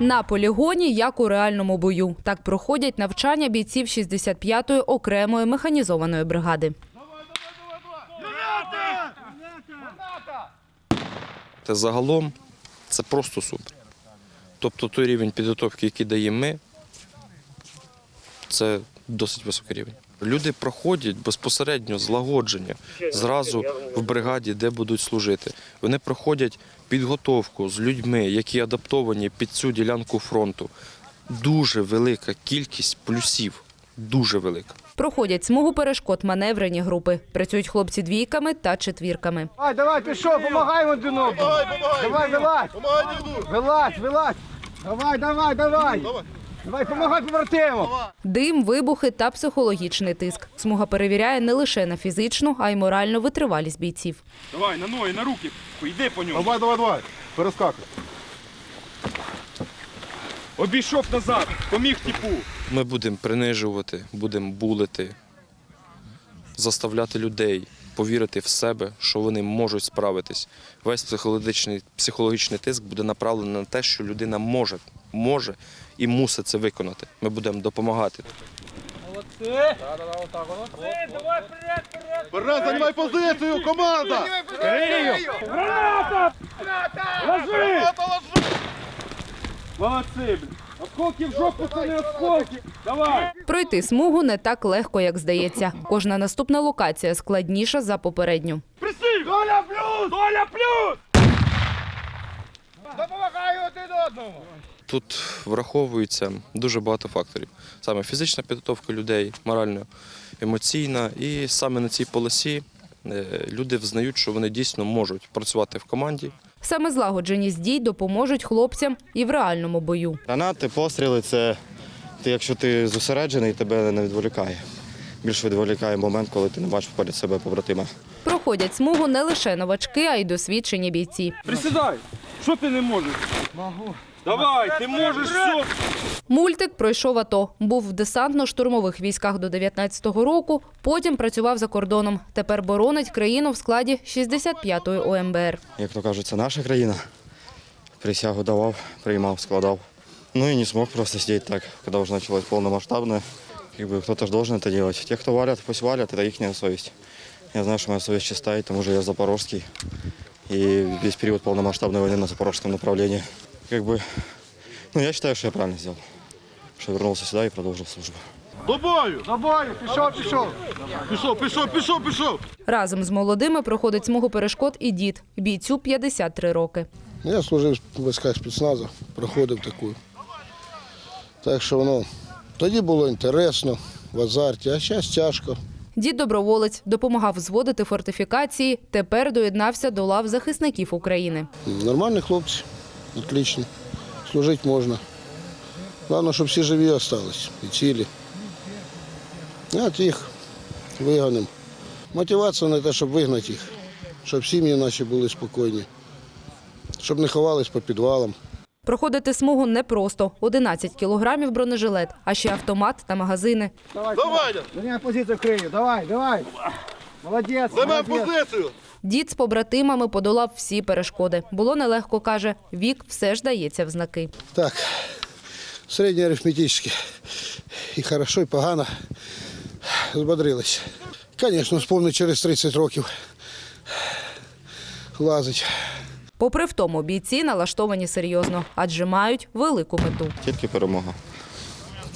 На полігоні, як у реальному бою. Так проходять навчання бійців 65-ї окремої механізованої бригади. Та загалом це просто супер. Тобто той рівень підготовки, який даємо ми, це досить високий рівень. Люди проходять безпосередньо злагодження зразу в бригаді, де будуть служити. Вони проходять підготовку з людьми, які адаптовані під цю ділянку фронту. Дуже велика кількість плюсів. Дуже велика. Проходять смугу перешкод маневрені групи. Працюють хлопці двійками та четвірками. Давай, давай, пішов, помагаємо один одному. Давай, вилазь. Вилазь, вилазь. Давай, давай, давай. Давай, помагай побратиму. Дим, вибухи та психологічний тиск. Смуга перевіряє не лише на фізичну, а й моральну витривалість бійців. Давай, на ноги, на руки, йди по ньому. Давай, давай, давай. Перескакуй. Обійшов назад, поміг типу. Ми будемо принижувати, будемо булити, заставляти людей повірити в себе, що вони можуть справитись. Весь психологічний, психологічний тиск буде направлений на те, що людина може, може і мусить це виконати. Ми будемо допомагати. Вперед, займай позицію, команда! Ложи! Молодці. Осколки в жопу це не осколки. Давай. Пройти смугу не так легко, як здається. Кожна наступна локація складніша за попередню. Присів! Доля плюс! Доля плюс! Допомагаю один одному. Тут враховується дуже багато факторів. Саме фізична підготовка людей, морально емоційна. І саме на цій полосі е, люди взнають, що вони дійсно можуть працювати в команді, Саме злагодженість дій допоможуть хлопцям і в реальному бою. Гранати, постріли це ти, якщо ти зосереджений, тебе не відволікає. Більше відволікає момент, коли ти не бачиш поряд себе побратима. Проходять смугу не лише новачки, а й досвідчені бійці. Присідай. Що ти не можеш? Могу. Давай, ти можеш все. Мультик пройшов АТО. Був в десантно-штурмових військах до 19-го року, потім працював за кордоном. Тепер боронить країну в складі 65-ї ОМБР. Як то кажуть, це наша країна. Присягу давав, приймав, складав. Ну и не смог просто сидеть так, когда уже началось полномасштабное. Как бы кто-то же должен это делать. Те, кто валят, пусть валят, это их совесть. Я знаю, что моя совесть чистая, к тому же я запорожский. И весь период полномасштабной войны на запорожском направлении. Как бы, ну, я считаю, что я правильно сделал. Что вернулся сюда и продолжил службу. До бою! До бою, пішов, пішов. Пішов, пішов, пішов, пішов! Разом з молодими проходить смугу перешкод і дід. Бійцю 53 роки. Я служив в військах спецназу, проходив таку. Так що воно тоді було інтересно, в азарті, а зараз тяжко. Дід доброволець допомагав зводити фортифікації. Тепер доєднався до лав захисників України. Нормальні хлопці, отлично. Служити можна. Головне, щоб всі живі залишились і цілі. А от їх вигонимо. Мотивація не те, щоб вигнати їх, щоб сім'ї наші були спокійні, щоб не ховались по підвалам. Проходити смугу непросто. 11 кілограмів бронежилет, а ще автомат та магазини. Давай, Давай, Зайняй позицію давай, давай. Молодець, займай позицію! Дід з побратимами подолав всі перешкоди. Було нелегко, каже. Вік все ж дається в знаки. Так, середньоарифметичне. І хорошо, і погано. Збодрились. Звісно, вспомню через 30 років. Лазить. Попри втому, бійці налаштовані серйозно, адже мають велику мету. Тільки перемога.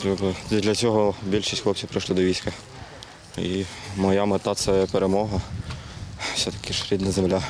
Треба- Для цього більшість хлопців прийшли до війська. І моя мета це перемога. Все-таки ж рідна земля.